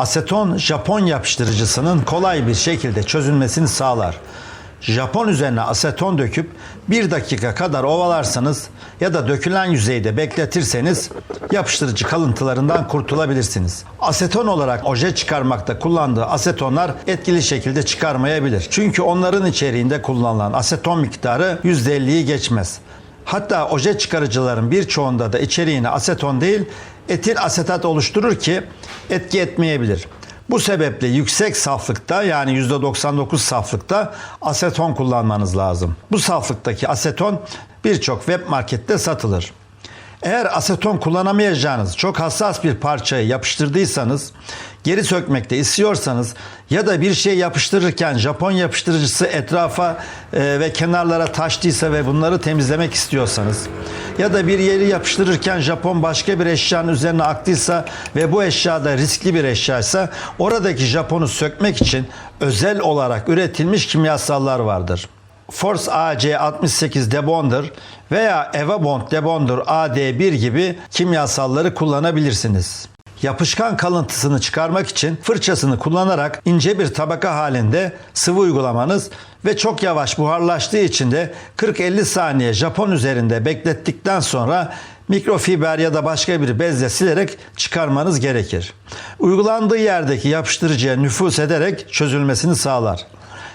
Aseton Japon yapıştırıcısının kolay bir şekilde çözülmesini sağlar. Japon üzerine aseton döküp bir dakika kadar ovalarsanız ya da dökülen yüzeyde bekletirseniz yapıştırıcı kalıntılarından kurtulabilirsiniz. Aseton olarak oje çıkarmakta kullandığı asetonlar etkili şekilde çıkarmayabilir. Çünkü onların içeriğinde kullanılan aseton miktarı %50'yi geçmez. Hatta oje çıkarıcıların birçoğunda da içeriğine aseton değil etil asetat oluşturur ki etki etmeyebilir. Bu sebeple yüksek saflıkta yani %99 saflıkta aseton kullanmanız lazım. Bu saflıktaki aseton birçok web markette satılır. Eğer aseton kullanamayacağınız çok hassas bir parçayı yapıştırdıysanız, geri sökmekte istiyorsanız ya da bir şey yapıştırırken Japon yapıştırıcısı etrafa e, ve kenarlara taştıysa ve bunları temizlemek istiyorsanız ya da bir yeri yapıştırırken Japon başka bir eşyanın üzerine aktıysa ve bu eşya da riskli bir eşyaysa oradaki Japonu sökmek için özel olarak üretilmiş kimyasallar vardır. Force AC68 Debonder veya Evabond Debonder AD1 gibi kimyasalları kullanabilirsiniz. Yapışkan kalıntısını çıkarmak için fırçasını kullanarak ince bir tabaka halinde sıvı uygulamanız ve çok yavaş buharlaştığı için de 40-50 saniye Japon üzerinde beklettikten sonra mikrofiber ya da başka bir bezle silerek çıkarmanız gerekir. Uygulandığı yerdeki yapıştırıcıya nüfus ederek çözülmesini sağlar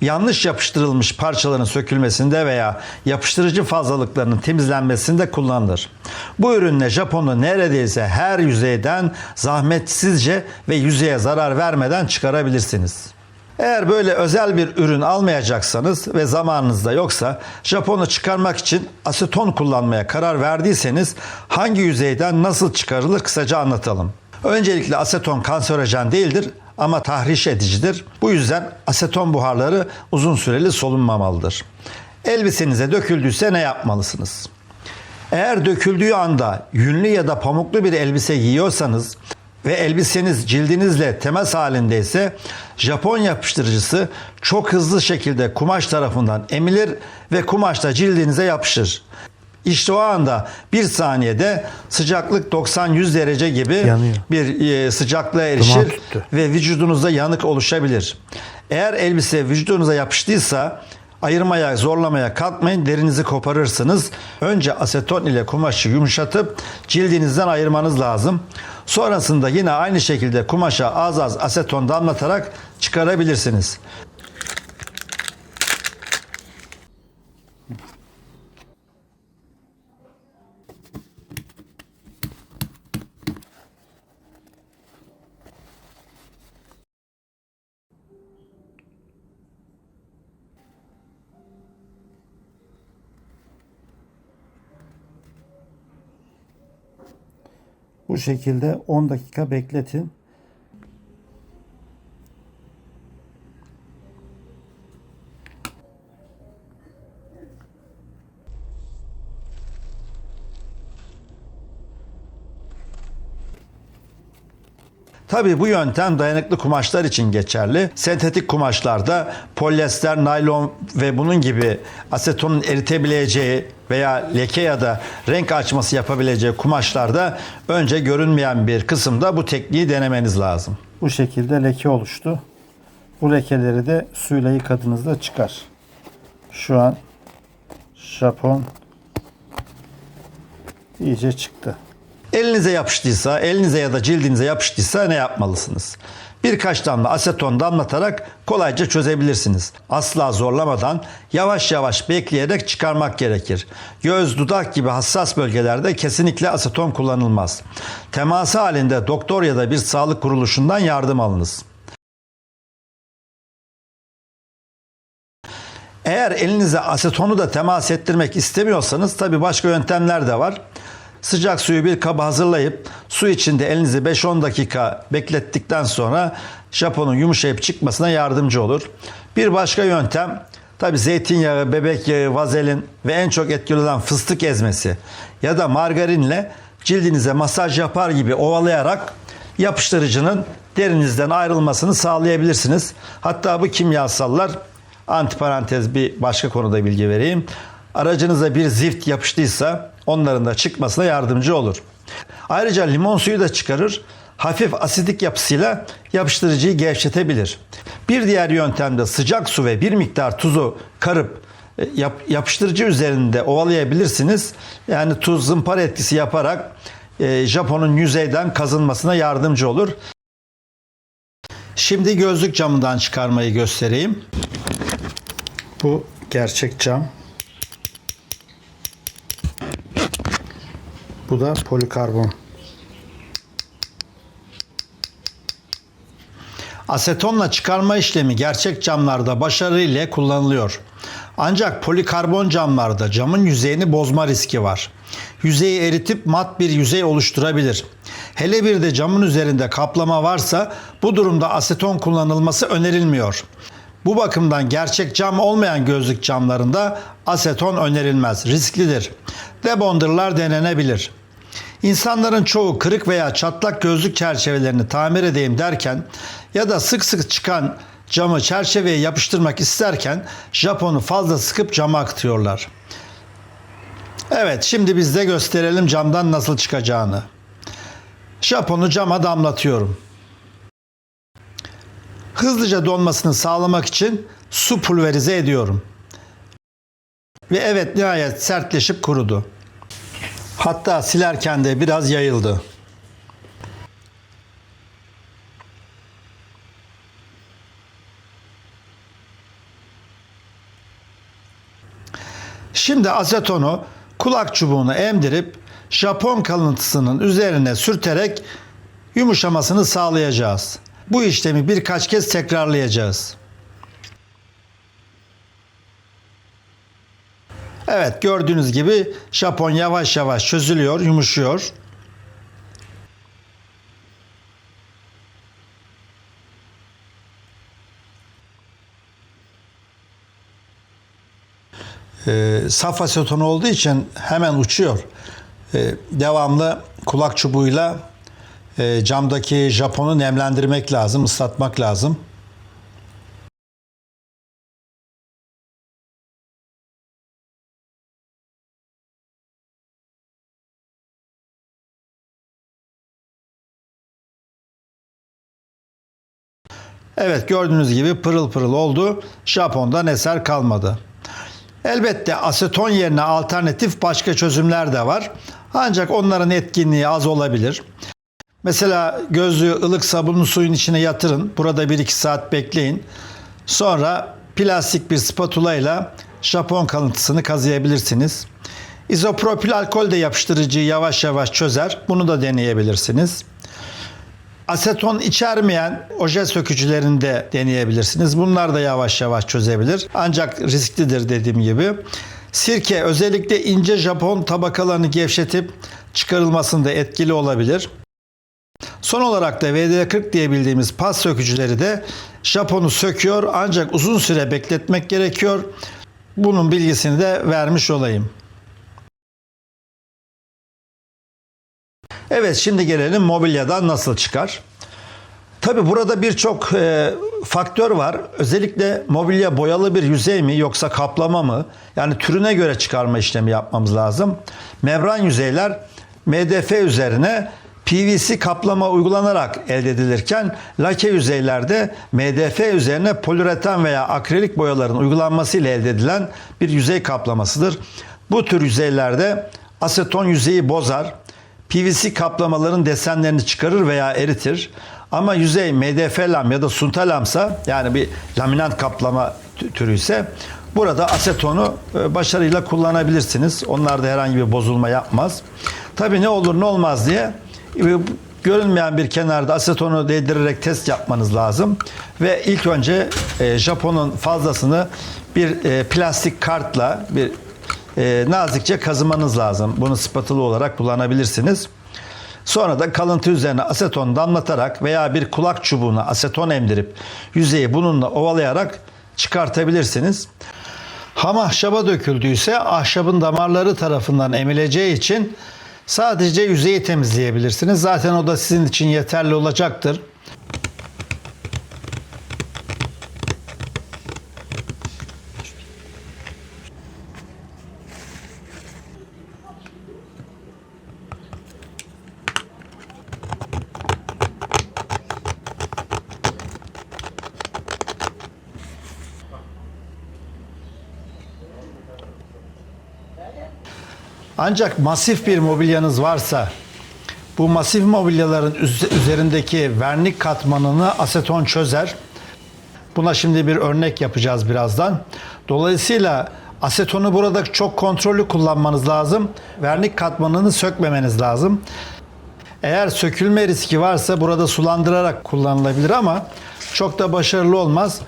yanlış yapıştırılmış parçaların sökülmesinde veya yapıştırıcı fazlalıklarının temizlenmesinde kullanılır. Bu ürünle Japon'u neredeyse her yüzeyden zahmetsizce ve yüzeye zarar vermeden çıkarabilirsiniz. Eğer böyle özel bir ürün almayacaksanız ve zamanınız da yoksa Japon'u çıkarmak için aseton kullanmaya karar verdiyseniz hangi yüzeyden nasıl çıkarılır kısaca anlatalım. Öncelikle aseton kanserojen değildir ama tahriş edicidir. Bu yüzden aseton buharları uzun süreli solunmamalıdır. Elbisenize döküldüyse ne yapmalısınız? Eğer döküldüğü anda yünlü ya da pamuklu bir elbise giyiyorsanız ve elbiseniz cildinizle temas halindeyse Japon yapıştırıcısı çok hızlı şekilde kumaş tarafından emilir ve kumaş da cildinize yapışır. İşte o anda bir saniyede sıcaklık 90-100 derece gibi Yanıyor. bir e, sıcaklığa erişir ve vücudunuzda yanık oluşabilir. Eğer elbise vücudunuza yapıştıysa ayırmaya, zorlamaya kalkmayın. Derinizi koparırsınız. Önce aseton ile kumaşı yumuşatıp cildinizden ayırmanız lazım. Sonrasında yine aynı şekilde kumaşa az az aseton damlatarak çıkarabilirsiniz. Bu şekilde 10 dakika bekletin. Tabii bu yöntem dayanıklı kumaşlar için geçerli. Sentetik kumaşlarda polyester, naylon ve bunun gibi asetonun eritebileceği veya leke ya da renk açması yapabileceği kumaşlarda önce görünmeyen bir kısımda bu tekniği denemeniz lazım. Bu şekilde leke oluştu. Bu lekeleri de suyla yıkadığınızda çıkar. Şu an Japon iyice çıktı. Elinize yapıştıysa, elinize ya da cildinize yapıştıysa ne yapmalısınız? Birkaç damla aseton damlatarak kolayca çözebilirsiniz. Asla zorlamadan yavaş yavaş bekleyerek çıkarmak gerekir. Göz, dudak gibi hassas bölgelerde kesinlikle aseton kullanılmaz. Teması halinde doktor ya da bir sağlık kuruluşundan yardım alınız. Eğer elinize asetonu da temas ettirmek istemiyorsanız tabi başka yöntemler de var. Sıcak suyu bir kaba hazırlayıp su içinde elinizi 5-10 dakika beklettikten sonra Japonun yumuşayıp çıkmasına yardımcı olur. Bir başka yöntem tabi zeytinyağı, bebek yağı, vazelin ve en çok etkili olan fıstık ezmesi ya da margarinle cildinize masaj yapar gibi ovalayarak yapıştırıcının derinizden ayrılmasını sağlayabilirsiniz. Hatta bu kimyasallar antiparantez bir başka konuda bilgi vereyim. Aracınıza bir zift yapıştıysa onların da çıkmasına yardımcı olur. Ayrıca limon suyu da çıkarır. hafif asidik yapısıyla yapıştırıcıyı gevşetebilir. Bir diğer yöntemde sıcak su ve bir miktar tuzu karıp e, yap- yapıştırıcı üzerinde ovalayabilirsiniz. Yani tuz zımpara etkisi yaparak e, Japon'un yüzeyden kazınmasına yardımcı olur. Şimdi gözlük camından çıkarmayı göstereyim. Bu gerçek cam. Bu da polikarbon. Asetonla çıkarma işlemi gerçek camlarda başarıyla kullanılıyor. Ancak polikarbon camlarda camın yüzeyini bozma riski var. Yüzeyi eritip mat bir yüzey oluşturabilir. Hele bir de camın üzerinde kaplama varsa bu durumda aseton kullanılması önerilmiyor. Bu bakımdan gerçek cam olmayan gözlük camlarında aseton önerilmez, risklidir. Debonderlar denenebilir. İnsanların çoğu kırık veya çatlak gözlük çerçevelerini tamir edeyim derken ya da sık sık çıkan camı çerçeveye yapıştırmak isterken Japon'u fazla sıkıp cama akıtıyorlar. Evet şimdi biz de gösterelim camdan nasıl çıkacağını. Japon'u cama damlatıyorum. Hızlıca donmasını sağlamak için su pulverize ediyorum. Ve evet nihayet sertleşip kurudu. Hatta silerken de biraz yayıldı. Şimdi asetonu kulak çubuğuna emdirip Japon kalıntısının üzerine sürterek yumuşamasını sağlayacağız. Bu işlemi birkaç kez tekrarlayacağız. Evet gördüğünüz gibi Japon yavaş yavaş çözülüyor, yumuşuyor. Ee, saf aseton olduğu için hemen uçuyor. Ee, devamlı kulak çubuğuyla e, camdaki Japon'u nemlendirmek lazım, ıslatmak lazım. Evet gördüğünüz gibi pırıl pırıl oldu. Japon'dan eser kalmadı. Elbette aseton yerine alternatif başka çözümler de var. Ancak onların etkinliği az olabilir. Mesela gözlüğü ılık sabunlu suyun içine yatırın. Burada 1-2 saat bekleyin. Sonra plastik bir spatula ile Japon kalıntısını kazıyabilirsiniz. İzopropil alkol de yapıştırıcıyı yavaş yavaş çözer. Bunu da deneyebilirsiniz. Aseton içermeyen oje sökücülerini de deneyebilirsiniz. Bunlar da yavaş yavaş çözebilir. Ancak risklidir dediğim gibi. Sirke özellikle ince Japon tabakalarını gevşetip çıkarılmasında etkili olabilir. Son olarak da VD40 diye pas sökücüleri de Japon'u söküyor ancak uzun süre bekletmek gerekiyor. Bunun bilgisini de vermiş olayım. Evet şimdi gelelim mobilyadan nasıl çıkar. Tabi burada birçok e, faktör var. Özellikle mobilya boyalı bir yüzey mi yoksa kaplama mı? Yani türüne göre çıkarma işlemi yapmamız lazım. Membran yüzeyler MDF üzerine PVC kaplama uygulanarak elde edilirken lake yüzeylerde MDF üzerine poliüretan veya akrilik boyaların uygulanmasıyla elde edilen bir yüzey kaplamasıdır. Bu tür yüzeylerde aseton yüzeyi bozar, PVC kaplamaların desenlerini çıkarır veya eritir. Ama yüzey MDF lam ya da sunta lamsa yani bir laminat kaplama tü- türü ise burada asetonu e, başarıyla kullanabilirsiniz. Onlarda herhangi bir bozulma yapmaz. Tabii ne olur ne olmaz diye e, görünmeyen bir kenarda asetonu değdirerek test yapmanız lazım. Ve ilk önce e, Japon'un fazlasını bir plastik kartla bir e, nazikçe kazımanız lazım. Bunu spatula olarak kullanabilirsiniz. Sonra da kalıntı üzerine aseton damlatarak veya bir kulak çubuğuna aseton emdirip yüzeyi bununla ovalayarak çıkartabilirsiniz. Ham ahşaba döküldüyse ahşabın damarları tarafından emileceği için sadece yüzeyi temizleyebilirsiniz. Zaten o da sizin için yeterli olacaktır. Ancak masif bir mobilyanız varsa bu masif mobilyaların üz- üzerindeki vernik katmanını aseton çözer. Buna şimdi bir örnek yapacağız birazdan. Dolayısıyla asetonu burada çok kontrollü kullanmanız lazım. Vernik katmanını sökmemeniz lazım. Eğer sökülme riski varsa burada sulandırarak kullanılabilir ama çok da başarılı olmaz.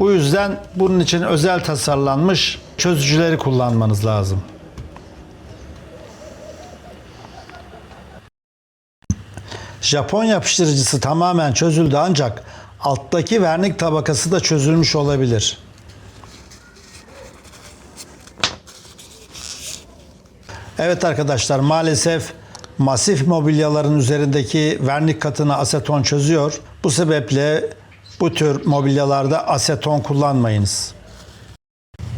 Bu yüzden bunun için özel tasarlanmış çözücüleri kullanmanız lazım. Japon yapıştırıcısı tamamen çözüldü ancak alttaki vernik tabakası da çözülmüş olabilir. Evet arkadaşlar maalesef masif mobilyaların üzerindeki vernik katını aseton çözüyor. Bu sebeple bu tür mobilyalarda aseton kullanmayınız.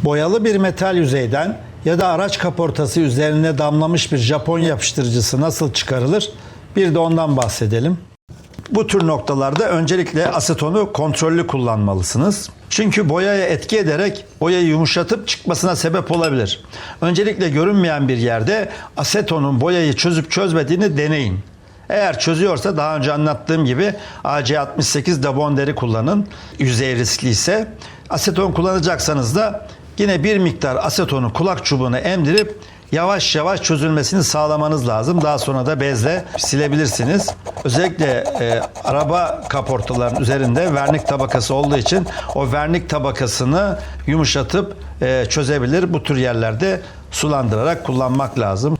Boyalı bir metal yüzeyden ya da araç kaportası üzerine damlamış bir Japon yapıştırıcısı nasıl çıkarılır? Bir de ondan bahsedelim. Bu tür noktalarda öncelikle asetonu kontrollü kullanmalısınız. Çünkü boyaya etki ederek boyayı yumuşatıp çıkmasına sebep olabilir. Öncelikle görünmeyen bir yerde asetonun boyayı çözüp çözmediğini deneyin. Eğer çözüyorsa daha önce anlattığım gibi AC68 Dabonderi kullanın. Yüzey riskli ise aseton kullanacaksanız da yine bir miktar asetonu kulak çubuğuna emdirip yavaş yavaş çözülmesini sağlamanız lazım. Daha sonra da bezle silebilirsiniz. Özellikle e, araba kaportaların üzerinde vernik tabakası olduğu için o vernik tabakasını yumuşatıp e, çözebilir. Bu tür yerlerde sulandırarak kullanmak lazım.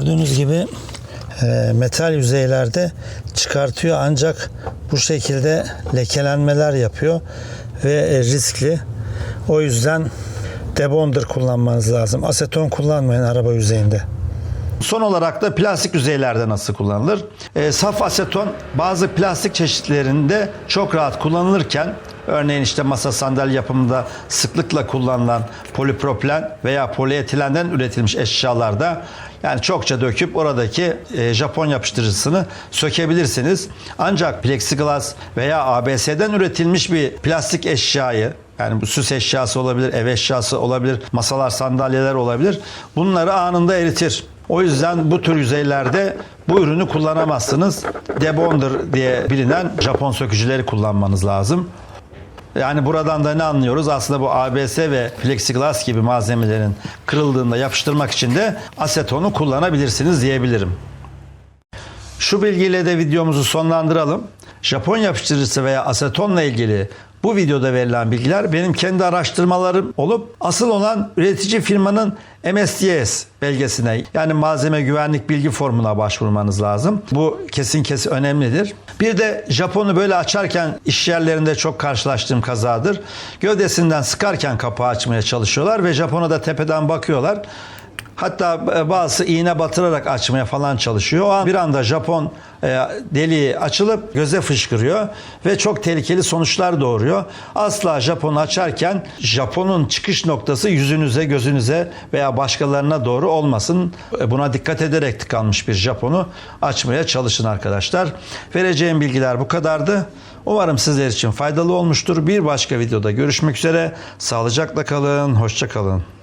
Gördüğünüz gibi e, metal yüzeylerde çıkartıyor ancak bu şekilde lekelenmeler yapıyor ve e, riskli. O yüzden debonder kullanmanız lazım. Aseton kullanmayın araba yüzeyinde. Son olarak da plastik yüzeylerde nasıl kullanılır? E, saf aseton bazı plastik çeşitlerinde çok rahat kullanılırken örneğin işte masa sandalye yapımında sıklıkla kullanılan polipropilen veya polietilenden üretilmiş eşyalarda yani çokça döküp oradaki e, Japon yapıştırıcısını sökebilirsiniz. Ancak plexiglas veya ABS'den üretilmiş bir plastik eşyayı yani bu süs eşyası olabilir, ev eşyası olabilir, masalar, sandalyeler olabilir. Bunları anında eritir. O yüzden bu tür yüzeylerde bu ürünü kullanamazsınız. Debonder diye bilinen Japon sökücüleri kullanmanız lazım. Yani buradan da ne anlıyoruz? Aslında bu ABS ve plexiglas gibi malzemelerin kırıldığında yapıştırmak için de asetonu kullanabilirsiniz diyebilirim. Şu bilgiyle de videomuzu sonlandıralım. Japon yapıştırıcısı veya asetonla ilgili bu videoda verilen bilgiler benim kendi araştırmalarım olup asıl olan üretici firmanın MSDS belgesine yani malzeme güvenlik bilgi formuna başvurmanız lazım. Bu kesin kesin önemlidir. Bir de Japon'u böyle açarken iş yerlerinde çok karşılaştığım kazadır. Gövdesinden sıkarken kapağı açmaya çalışıyorlar ve Japon'a da tepeden bakıyorlar. Hatta bazısı iğne batırarak açmaya falan çalışıyor. O an bir anda Japon e, deliği açılıp göze fışkırıyor ve çok tehlikeli sonuçlar doğuruyor. Asla Japon'u açarken Japon'un çıkış noktası yüzünüze, gözünüze veya başkalarına doğru olmasın. E, Buna dikkat ederek tıkanmış bir Japon'u açmaya çalışın arkadaşlar. Vereceğim bilgiler bu kadardı. Umarım sizler için faydalı olmuştur. Bir başka videoda görüşmek üzere. Sağlıcakla kalın, hoşça kalın.